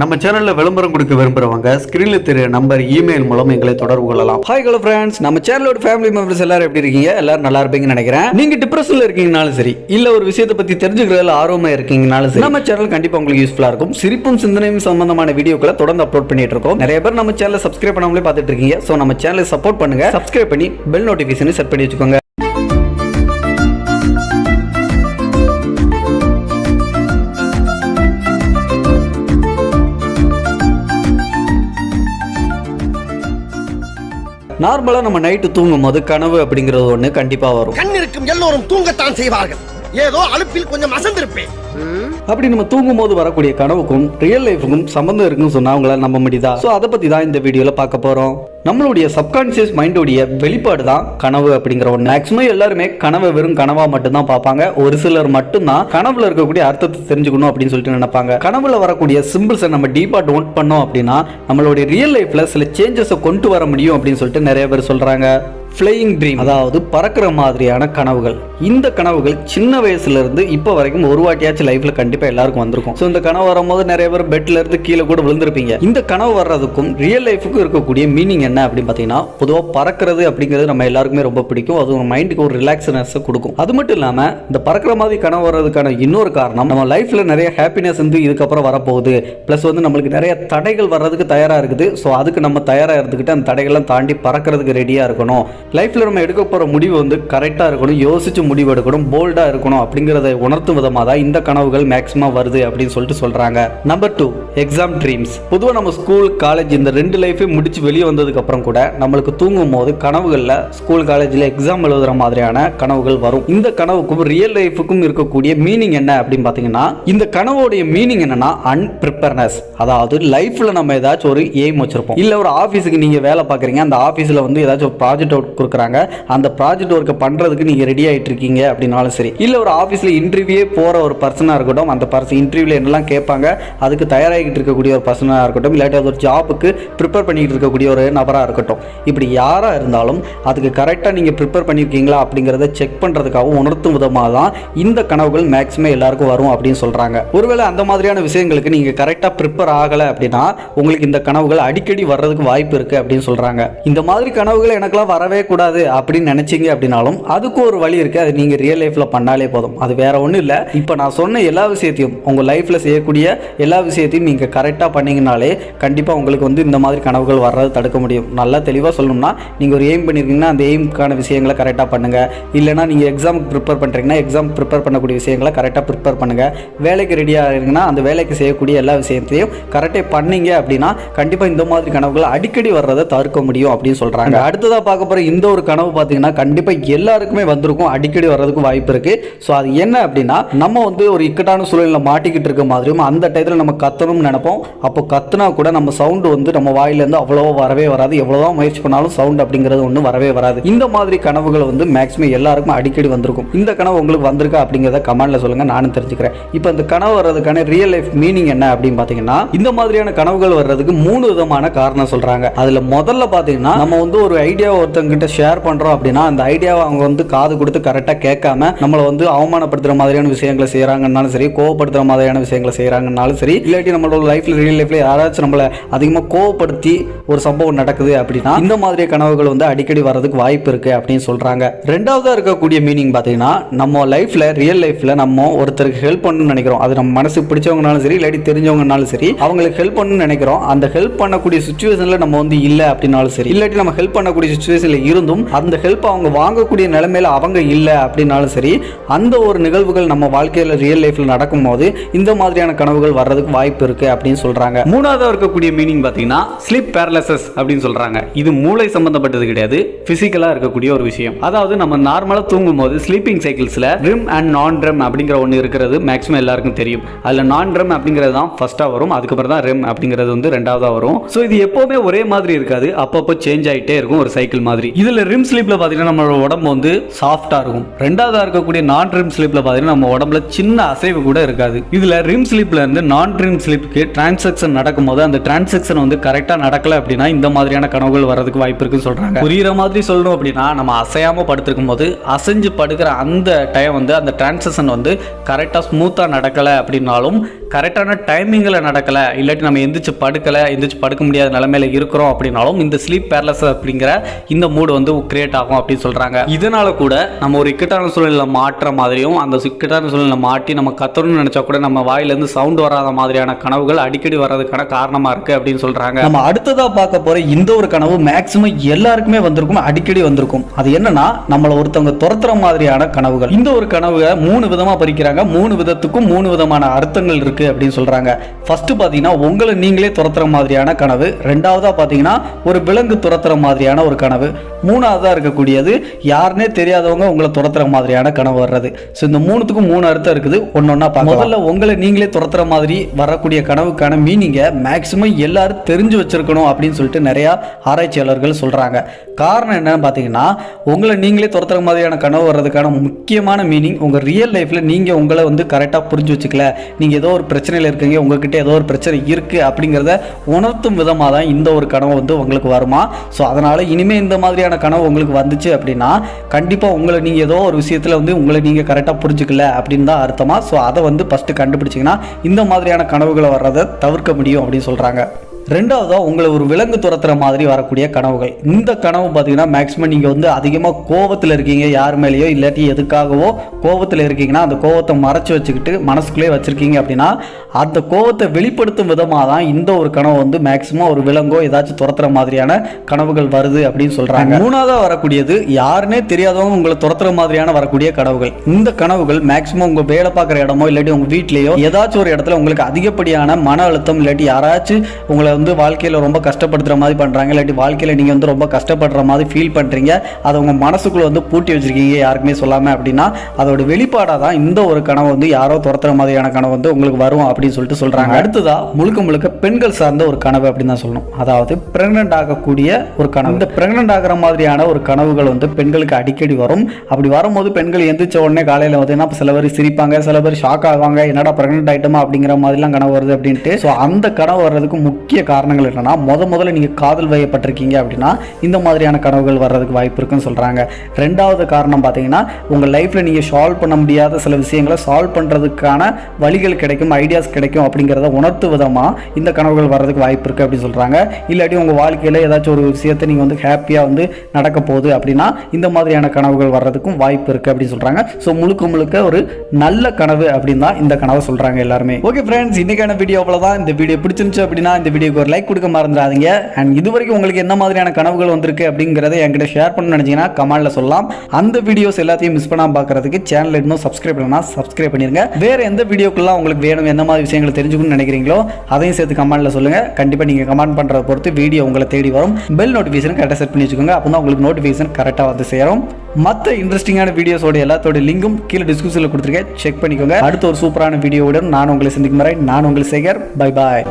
நம்ம சேனல்ல விளம்பரம் கொடுக்க விரும்புறவங்க ஸ்கிரீன்ல தெரிய நம்பர் இமெயில் மூலம் எங்களை தொடர்பு கொள்ளலாம். ஹாய் ஹலோ ஃப்ரெண்ட்ஸ் நம்ம சேனலோட ஃபேமிலி மெம்பர்ஸ் எல்லாரும் எப்படி இருக்கீங்க? எல்லாரும் நல்லா இருப்பீங்கன்னு நினைக்கிறேன். நீங்க டிப்ரெஷன்ல இருக்கீங்கனாலும் சரி இல்ல ஒரு விஷயத்தை பத்தி தெரிஞ்சுக்கிறதுல ஆர்வமா இருக்கீங்கனாலும் சரி நம்ம சேனல் கண்டிப்பா உங்களுக்கு யூஸ்ஃபுல்லா இருக்கும். சிரிப்பும் சிந்தனையும் சம்பந்தமான வீடியோக்களை தொடர்ந்து அப்லோட் பண்ணிட்டு இருக்கோம். நிறைய பேர் நம்ம சேனலை சப்ஸ்கிரைப் பண்ணாமலே பார்த்துட்டு இருக்கீங்க. ஸோ நம்ம சேனலை சப்போர்ட் பண்ணுங்க. சப்ஸ்கிரைப் பண்ணி பெல் நோட்டிஃபிகேஷனை செட் பண்ணி வச்சுக்கோங்க. நார்மலாக நம்ம நைட்டு தூங்கும் போது கனவு அப்படிங்கிறது ஒன்று கண்டிப்பாக வரும். கண் இருக்கும் எல்லோரும் தூங்கத்தான் செய்வார்கள். ஏதோ அழுப்பில் கொஞ்சம் அசந்திருப்பேன். அப்படி நம்ம தூங்கும் போது வரக்கூடிய கனவுக்கும் ரியல் லைஃபுக்கும் சம்பந்தம் இருக்குன்னு சொன்னா அவங்களால நம்ப முடியுதா? ஸோ அதை பத்தி தான் இந்த வீடியோல பார்க்க போறோம். நம்மளுடைய சப்கான்சியஸ் மைண்டோடைய வெளிப்பாடு தான் கனவு அப்படிங்கிற ஒன்று மேக்ஸிமம் எல்லாருமே கனவை வெறும் கனவா மட்டும்தான் பார்ப்பாங்க. ஒரு சிலர் மட்டும்தான் கனவுல இருக்கக்கூடிய அர்த்தத்தை தெரிஞ்சுக்கணும் அப்படின்னு சொல்லிட்டு நினைப்பாங்க. கனவுல வரக்கூடிய சிம்பிள்ஸை நம்ம டீப்பா டோன்ட் பண்ணோம் அப்படின்னா நம்மளுடைய ரியல் லைஃப்ல சில சேஞ்சஸை கொண்டு வர முடியும் அப்படின்னு சொல்லிட்டு நிறைய பேர் சொல்றாங்க. ஃப்ளையிங் ட்ரீம் அதாவது பறக்கிற மாதிரியான கனவுகள். இந்த கனவுகள் சின்ன வயசுல இருந்து இப்போ வரைக்கும் ஒரு வாட்டியாச்சும் லைஃப்ல கண்டிப்பா எல்லாருக்கும் வந்திருக்கும். ஸோ இந்த கனவு வரும்போது நிறைய பேர் பெட்ல இருந்து கீழே கூட விழுந்திருப்பீங்க. இந்த கனவு வர்றதுக்கும் ரியல் லைஃபுக்கும் இருக்கக்கூடிய மீனிங் என்ன அப்படின்னு பார்த்தீங்கன்னா பொதுவாக பறக்கிறது அப்படிங்கிறது நம்ம எல்லாருக்குமே ரொம்ப பிடிக்கும். அது ஒரு மைண்டுக்கு ஒரு ரிலாக்ஸ்னஸ் கொடுக்கும். அது மட்டும் இல்லாம இந்த பறக்கிற மாதிரி கனவு வர்றதுக்கான இன்னொரு காரணம் நம்ம லைஃப்ல நிறைய ஹாப்பினஸ் வந்து இதுக்கப்புறம் வரப்போகுது. ப்ளஸ் வந்து நம்மளுக்கு நிறைய தடைகள் வர்றதுக்கு தயாரா இருக்குது. ஸோ அதுக்கு நம்ம தயாராக இருந்துக்கிட்டு அந்த தடைகள்லாம் தாண்டி பறக்கிறதுக்கு ரெடியாக இருக்கணும். லைஃப்பில் நம்ம எடுக்க போகிற முடிவு வந்து கரெக்டாக இருக்கணும் யோசித்து முடிவு எடுக்கணும் போல்டாக இருக்கணும் அப்படிங்கிறத உணர்த்தும் விதமாக தான் இந்த கனவுகள் மேக்ஸிமம் வருது அப்படின்னு சொல்லிட்டு சொல்கிறாங்க நம்பர் டூ எக்ஸாம் ட்ரீம்ஸ் பொதுவாக நம்ம ஸ்கூல் காலேஜ் இந்த ரெண்டு லைஃபையும் முடிச்சு வெளியே வந்ததுக்கப்புறம் கூட நம்மளுக்கு தூங்கும் போது கனவுகளில் ஸ்கூல் காலேஜில் எக்ஸாம் எழுதுகிற மாதிரியான கனவுகள் வரும். இந்த கனவுக்கும் ரியல் லைஃபுக்கும் இருக்கக்கூடிய மீனிங் என்ன அப்படின்னு பார்த்தீங்கன்னா இந்த கனவோடைய மீனிங் என்னன்னா அன்பிரிப்பர்னஸ் அதாவது லைஃப்பில் நம்ம ஏதாச்சும் ஒரு எய்ம் வச்சிருப்போம். இல்லை ஒரு ஆஃபீஸுக்கு நீங்கள் வேலை பார்க்குறீங்க அந்த ஆஃபீஸில் வந்து ஏதாச்சும் ஒரு ப்ராஜெக்ட் அவுட் கொடுக்குறாங்க. அந்த ப்ராஜெக்ட் ஒர்க்கை பண்றதுக்கு நீங்கள் ரெடி ஆகிட்டு இருக்கீங்க அப்படின்னாலும் சரி. இல்லை ஒரு ஆஃபீஸில் இன்டர்வியூவே போற ஒரு பர்சனாக இருக்கட்டும் அந்த பர்சன் இன்டர்வியூவில் என்னெல்லாம் கேட்பாங்க அதுக்கு தயாராகிட்டு இருக்கக்கூடிய ஒரு பர்சனாக இருக்கட்டும் இல்லாட்டி அது ஒரு ஜாபுக்கு ப்ரிப்பேர் பண்ணிட்டு இருக்கக்கூடிய ஒரு நபராக இருக்கட்டும். இப்படி யாராக இருந்தாலும் அதுக்கு கரெக்டாக நீங்கள் ப்ரிப்பேர் பண்ணியிருக்கீங்களா அப்படிங்கிறத செக் பண்ணுறதுக்காகவும் உணர்த்தும் விதமாக தான் இந்த கனவுகள் மேக்ஸிமம் எல்லாருக்கும் வரும் அப்படின்னு சொல்கிறாங்க ஒருவேளை அந்த மாதிரியான விஷயங்களுக்கு நீங்கள் கரெக்டாக ப்ரிப்பேர் ஆகலை அப்படின்னா உங்களுக்கு இந்த கனவுகள் அடிக்கடி வர்றதுக்கு வாய்ப்பு இருக்குது அப்படின்னு சொல்கிறாங்க இந்த மாதிரி கனவுகள் எனக்கெல்லாம் வரவே கூடாது அப்படின்னு நினச்சிங்க அப்படின்னாலும் அதுக்கு ஒரு வழி இருக்குது அது நீங்கள் ரியல் லைஃப்பில் பண்ணாலே போதும். அது வேற ஒன்றும் இல்லை. இப்போ நான் சொன்ன எல்லா விஷயத்தையும் உங்கள் லைஃப்பில் செய்யக்கூடிய எல்லா விஷயத்தையும் நீங்கள் கரெக்டாக பண்ணீங்கனாலே கண்டிப்பாக உங்களுக்கு வந்து இந்த மாதிரி கனவுகள் வர்றது தடுக்க முடியும். நல்லா தெளிவாக சொல்லணும்னா நீங்கள் ஒரு எய்ம் பண்ணியிருக்கீங்கன்னா அந்த எய்முக்கான விஷயங்களை கரெக்டாக பண்ணுங்கள் இல்லைனா நீங்கள் எக்ஸாமுக்கு ப்ரிப்பேர் பண்ணுறீங்கன்னா எக்ஸாம் ப்ரிப்பேர் பண்ணக்கூடிய விஷயங்களை கரெக்டாக ப்ரிப்பேர் பண்ணுங்கள் வேலைக்கு ரெடியாக இருக்கீங்கன்னா அந்த வேலைக்கு செய்யக்கூடிய எல்லா விஷயத்தையும் கரெக்டாக பண்ணீங்க அப்படின்னா கண்டிப்பாக இந்த மாதிரி கனவுகள் அடிக்கடி வர்றதை தவிர்க்க முடியும் அப்படின்னு சொல்கிறாங்க அடுத்ததாக பார்க்க போகிற இந்த ஒரு கனவு பார்த்தீங்கன்னா கண்டிப்பாக எல்லாருக்குமே வந்திருக்கும். அடிக்கடி வர்றதுக்கு வாய்ப்பு இருக்குது ஸோ அது என்ன அப்படின்னா நம்ம வந்து ஒரு இக்கட்டான சூழலில் மாட்டிக்கிட்டு இருக்க மாதிரியும் அந்த டயத்தில் நம்ம கத்தணும்னு நினைப்போம். அப்போ கத்துனா கூட நம்ம சவுண்டு வந்து நம்ம வாயிலேருந்து அவ்வளோவா வரவே வராது. எவ்வளோதான் முயற்சி பண்ணாலும் சவுண்ட் அப்படிங்கிறது ஒன்றும் வரவே வராது. இந்த மாதிரி கனவுகள் வந்து மேக்ஸிமம் எல்லாருக்கும் அடிக்கடி வந்திருக்கும். இந்த கனவு உங்களுக்கு வந்திருக்கா அப்படிங்கிறத கமெண்ட்ல சொல்லுங்க. நானும் தெரிஞ்சுக்கிறேன். இப்போ இந்த கனவு வர்றதுக்கான ரியல் லைஃப் மீனிங் என்ன அப்படின்னு பார்த்தீங்கன்னா இந்த மாதிரியான கனவுகள் வர்றதுக்கு மூணு விதமான காரணம் சொல்றாங்க. அதுல முதல்ல பார்த்தீங்கன்னா நம்ம வந்து ஒரு ஐடியா ஒருத்தங்கிட்ட ஷேர் பண்றோம் அப்படின்னா அந்த ஐடியாவை அவங்க வந்து காது கொடுத்து கரெக்டாக கேட்காம நம்மளை வந்து அவமானப்படுத்துற மாதிரியான விஷயங்களை செய்கிறாங்கன்னாலும் சரி கோவப்படுத்துற மாதிரியான விஷயங்களை செய்கிறாங்கன்னாலும் சரி இல்லாட்டி நம்மளோட லைஃப்ல ரியல் லைஃப்ல யாராச்சும் நம்மளை அதிகமாக கோவப்படுத்தி ஒரு சம்பவம் நடக்குது அப்படின்னா இந்த மாதிரி கனவுகள் வந்து அடிக்கடி வர்றதுக்கு வாய்ப்பு இருக்கு அப்படின்னு சொல்றாங்க. ரெண்டாவதா இருக்கக்கூடிய மீனிங் பார்த்தீங்கன்னா நம்ம லைஃப்ல ரியல் லைஃப்ல நம்ம ஒருத்தருக்கு ஹெல்ப் பண்ணணும்னு நினைக்கிறோம். அது நம்ம மனசுக்கு பிடிச்சவங்கனாலும் சரி இல்லாட்டி தெரிஞ்சவங்கனாலும் சரி அவங்களுக்கு ஹெல்ப் பண்ணணும்னு நினைக்கிறோம். அந்த ஹெல்ப் பண்ணக்கூடிய சுச்சுவேஷன்ல நம்ம வந்து இல்லை அப்படின்னாலும் சரி இல்லாட்டி நம்ம ஹெல்ப் பண்ணக்கூடிய சுச்சுவேஷன்ல இருந்தும் அந்த ஹெல்ப் அவங்க வாங்கக்கூடிய நிலைமையில அவங்க இல்லை அப்படின்னாலும் சரி அந்த ஒரு நிகழ்வுகள் நம்ம வாழ்க்கையில் ரியல் லைஃப்ல நடக்கும்போது இந்த மாதிரியான கனவுகள் வர்றதுக்கு வாய்ப்பு இருக்கு அப்படின்னு சொல்றாங்க. மூணாவதாக இருக்கக்கூடிய மீனிங் பார்த்தீங்கன்னா ஸ்லீப் பேரலசஸ் அப்படின்னு சொல்றாங்க. இது மூளை சம்பந்தப்பட்டது கிடையாது பிசிக்கலா இருக்கக்கூடிய ஒரு விஷயம். அதாவது நம்ம நார்மலா தூங்கும் போது ஸ்லீப்பிங் சைக்கிள்ஸில் ரிம் அண்ட் நான் ட்ரம் அப்படிங்கிற ஒன்று இருக்கிறது மேக்ஸிமம் எல்லாருக்கும் தெரியும். அதில் நான் ட்ரம் அப்படிங்கிறது தான் ஃபஸ்ட்டாக வரும் அதுக்கப்புறம் தான் ரெம் அப்படிங்கிறது வந்து ரெண்டாவதாக வரும். ஸோ இது எப்போவுமே ஒரே மாதிரி இருக்காது அப்பப்போ சேஞ்ச் ஆயிட்டே இருக்கும் ஒரு சைக்கிள் மாதிரி. இதில் ரிம் ஸ்லீப்பில் பார்த்தீங்கன்னா நம்மளோட உடம்பு வந்து சாஃப்டாக இருக்கும். ரெண்டாவதாக இருக்கக்கூடிய நான் ரிம் ஸ்லீப்பில் பார்த்தீங்கன்னா நம்ம உடம்புல சின்ன அசைவு கூட இருக்காது. இதில் ரிம் ஸ்லீப்பில் இருந்து நான் ரிம் ஸ்லீப்புக்கு டிரான்சாக்ஷன் நடக்கும்போது அந்த டிரான்சாக்ஷன் வந்து கரெக்டாக நடக்கல அப்படின்னா இந்த மாதிரியான கனவுகள் வர்றதுக்கு வாய்ப்பு இருக்குன்னு சொல்கிறாங்க புரியுற மாதிரி சொல்லணும் அப்படின்னா நம்ம அசையாமல் படுத்திருக்கும் போது அசைஞ்சு படுக்கிற அந்த டைம் வந்து அந்த டிரான்சாக்ஷன் வந்து கரெக்டாக ஸ்மூத்தாக நடக்கலை அப்படின்னாலும் கரெக்டான டைமிங்கில் நடக்கலை. இல்லாட்டி நம்ம எந்திரிச்சு படுக்கலை எந்திரிச்சு படுக்க முடியாத நிலமையில இருக்கிறோம் அப்படின்னாலும் இந்த ஸ்லீப் பேரலஸ் அப்படிங்கிற இந்த மூடு வந்து கிரியேட் ஆகும் அப்படின்னு சொல்கிறாங்க இதனால் கூட நம்ம ஒரு இக்கட்டான சூழ்நிலை மாற்ற மாதிரியும் அந்த இக்கட்டான சூழ்நிலை மாட்டி நம்ம கத்தணும்னு நினச்சா கூட நம்ம வாயிலேருந்து சவுண்ட் வராத மாதிரியான கனவுகள் அடிக்கடி வர்றதுக்கான காரணமாக இருக்குது அப்படின்னு சொல்கிறாங்க நம்ம அடுத்ததாக பார்க்க போகிற இந்த ஒரு கனவு மேக்ஸிமம் எல்லாருக்குமே வந்திருக்கும் அடிக்கடி வந்திருக்கும். அது என்னன்னா நம்மளை ஒருத்தவங்க துரத்துற மாதிரியான கனவுகள். இந்த ஒரு கனவுக மூணு விதமாக பறிக்கிறாங்க மூணு விதத்துக்கும் மூணு விதமான அர்த்தங்கள் இருக்குது அப்படின்னு சொல்கிறாங்க ஃபஸ்ட்டு பார்த்தீங்கன்னா உங்களை நீங்களே துரத்துற மாதிரியான கனவு. ரெண்டாவதாக பார்த்தீங்கன்னா ஒரு விலங்கு துரத்துற மாதிரியான ஒரு கனவு. மூணாவதாக இருக்கக்கூடியது யாருனே தெரியாதவங்க உங்களை துரத்துற மாதிரியான கனவு வர்றது. ஸோ இந்த மூணுத்துக்கும் மூணு அர்த்தம் இருக்குது. ஒன்று ஒன்னொன்னா முதல்ல உங்களை நீங்களே துரத்துற மாதிரி வரக்கூடிய கனவுக்கான மீனிங்கை மேக்ஸிமம் எல்லாரும் தெரிஞ்சு வச்சுருக்கணும் அப்படின்னு சொல்லிட்டு நிறையா ஆராய்ச்சியாளர்கள் சொல்கிறாங்க காரணம் என்னன்னு பார்த்தீங்கன்னா உங்களை நீங்களே துரத்துற மாதிரியான கனவு வர்றதுக்கான முக்கியமான மீனிங் உங்கள் ரியல் லைஃப்பில் நீங்கள் உங்களை வந்து கரெக்டாக புரிஞ்சு வச்சுக்கல. நீங்கள் ஏதோ ஒரு பிரச்சனையில் இருக்கீங்க உங்ககிட்ட ஏதோ ஒரு பிரச்சனை இருக்கு அப்படிங்கிறத உணர்த்தும் விதமாக தான் இந்த ஒரு கனவு வந்து உங்களுக்கு வருமா? ஸோ அதனால் இனிமேல் இந்த மாதிரியான கனவு உங்களுக்கு வந்துச்சு அப்படின்னா கண்டிப்பாக உங்களை நீங்கள் ஏதோ ஒரு விஷயத்தில் வந்து உங்களை நீங்கள் கரெக்டாக புரிஞ்சுக்கல அப்படின்னு தான் அர்த்தமாக ஸோ அதை வந்து ஃபஸ்ட்டு கண்டுபிடிச்சிங்கன்னா இந்த மாதிரியான கனவுகளை வர்றதை தவிர்க்க முடியும் அப்படின்னு சொல்கிறாங்க ரெண்டாவதா உங்களை ஒரு விலங்கு துரத்துற மாதிரி வரக்கூடிய கனவுகள். இந்த கனவு பார்த்தீங்கன்னா மேக்ஸிமம் நீங்கள் வந்து அதிகமாக கோவத்தில் இருக்கீங்க யார் மேலேயோ இல்லாட்டி எதுக்காகவோ கோவத்தில் இருக்கீங்கன்னா அந்த கோவத்தை மறைச்சு வச்சுக்கிட்டு மனசுக்குள்ளே வச்சிருக்கீங்க அப்படின்னா அந்த கோவத்தை வெளிப்படுத்தும் விதமாக தான் இந்த ஒரு கனவு வந்து மேக்ஸிமம் ஒரு விலங்கோ ஏதாச்சும் துரத்துற மாதிரியான கனவுகள் வருது அப்படின்னு சொல்கிறாங்க மூணாவதாக வரக்கூடியது யாருன்னே தெரியாதவங்க உங்களை துரத்துற மாதிரியான வரக்கூடிய கனவுகள். இந்த கனவுகள் மேக்ஸிமம் உங்கள் வேலை பார்க்குற இடமோ இல்லாட்டி உங்கள் வீட்லேயோ ஏதாச்சும் ஒரு இடத்துல உங்களுக்கு அதிகப்படியான மன அழுத்தம் இல்லாட்டி யாராச்சும் உங்களை வந்து வாழ்க்கையில் ரொம்ப கஷ்டப்படுத்துகிற மாதிரி பண்ணுறாங்க இல்லாட்டி வாழ்க்கையில் நீங்கள் வந்து ரொம்ப கஷ்டப்படுற மாதிரி ஃபீல் பண்ணுறீங்க அதை உங்கள் மனசுக்குள்ளே வந்து பூட்டி வச்சிருக்கீங்க யாருக்குமே சொல்லாமல் அப்படின்னா அதோட வெளிப்பாடாக தான் இந்த ஒரு கனவு வந்து யாரோ துரத்துற மாதிரியான கனவு வந்து உங்களுக்கு வரும் அப்படின்னு சொல்லிட்டு சொல்கிறாங்க அடுத்ததா முழுக்க முழுக்க பெண்கள் சார்ந்த ஒரு கனவு அப்படின்னு தான் சொல்லணும். அதாவது பிரெக்னென்ட் ஆகக்கூடிய ஒரு கனவு. இந்த பிரெக்னென்ட் ஆகிற மாதிரியான ஒரு கனவுகள் வந்து பெண்களுக்கு அடிக்கடி வரும். அப்படி வரும்போது பெண்கள் எந்திரிச்ச உடனே காலையில் பார்த்தீங்கன்னா சில பேர் சிரிப்பாங்க சில பேர் ஷாக் ஆவாங்க. என்னடா பிரெக்னென்ட் ஆயிட்டோமா அப்படிங்கிற மாதிரிலாம் கனவு வருது அப்படின்ட்டு. ஸோ அந்த கனவு வர்றதுக்கு முக்கிய காரணங்கள் என்னன்னா முத முதல்ல நீங்கள் காதல் வயப்பட்டிருக்கீங்க அப்படின்னா இந்த மாதிரியான கனவுகள் வர்றதுக்கு வாய்ப்பு இருக்குன்னு சொல்கிறாங்க ரெண்டாவது காரணம் பார்த்தீங்கன்னா உங்கள் லைஃப்பில் நீங்கள் சால்வ் பண்ண முடியாத சில விஷயங்களை சால்வ் பண்ணுறதுக்கான வழிகள் கிடைக்கும் ஐடியாஸ் கிடைக்கும் அப்படிங்கிறத உணர்த்து விதமாக இந்த கனவுகள் வர்றதுக்கு வாய்ப்பு இருக்குது அப்படின்னு சொல்கிறாங்க இல்லாட்டி உங்கள் வாழ்க்கையில் ஏதாச்சும் ஒரு விஷயத்தை நீங்கள் வந்து ஹாப்பியாக வந்து நடக்க போகுது அப்படின்னா இந்த மாதிரியான கனவுகள் வர்றதுக்கும் வாய்ப்பு இருக்குது அப்படின்னு சொல்கிறாங்க ஸோ முழுக்க முழுக்க ஒரு நல்ல கனவு அப்படின்னு தான் இந்த கனவை சொல்கிறாங்க எல்லாருமே. ஓகே ஃப்ரெண்ட்ஸ் இன்னைக்கான வீடியோ அவ்வளோதான் இந்த வீடியோ பிடிச்சிருந்துச்சு அப்படின்னா இந்த வீடியோ வீடியோக்கு ஒரு லைக் கொடுக்க மறந்துடாதீங்க. அண்ட் இது வரைக்கும் உங்களுக்கு என்ன மாதிரியான கனவுகள் வந்திருக்கு அப்படிங்கிறத என்கிட்ட ஷேர் பண்ணணும்னு நினச்சிங்கன்னா கமெண்டில் சொல்லலாம். அந்த வீடியோஸ் எல்லாத்தையும் மிஸ் பண்ணாமல் பார்க்கறதுக்கு சேனல் இன்னும் சப்ஸ்கிரைப் பண்ணா சப்ஸ்கிரைப் பண்ணிருங்க. வேறு எந்த வீடியோக்கெல்லாம் உங்களுக்கு வேணும் எந்த மாதிரி விஷயங்களை தெரிஞ்சுக்கணும்னு நினைக்கிறீங்களோ அதையும் சேர்த்து கமெண்டில் சொல்லுங்கள் கண்டிப்பாக நீங்கள் கமெண்ட் பண்ணுறத பொறுத்து வீடியோ உங்களை தேடி வரும். பெல் நோட்டிஃபிகேஷன் கரெக்டாக செட் பண்ணி வச்சுக்கோங்க. அப்போ தான் உங்களுக்கு நோட்டிஃபிகேஷன் கரெக்டாக வந்து சேரும். மற்ற இன்ட்ரெஸ்டிங்கான வீடியோஸோட எல்லாத்தோட லிங்கும் கீழே டிஸ்கிரிப்ஷனில் கொடுத்துருக்கேன். செக் பண்ணிக்கோங்க. அடுத்த ஒரு சூப்பரான வீடியோவுடன் நான் உங்களை சந்திக்கும் வரை நான் உங்களை சேகர். Bye bye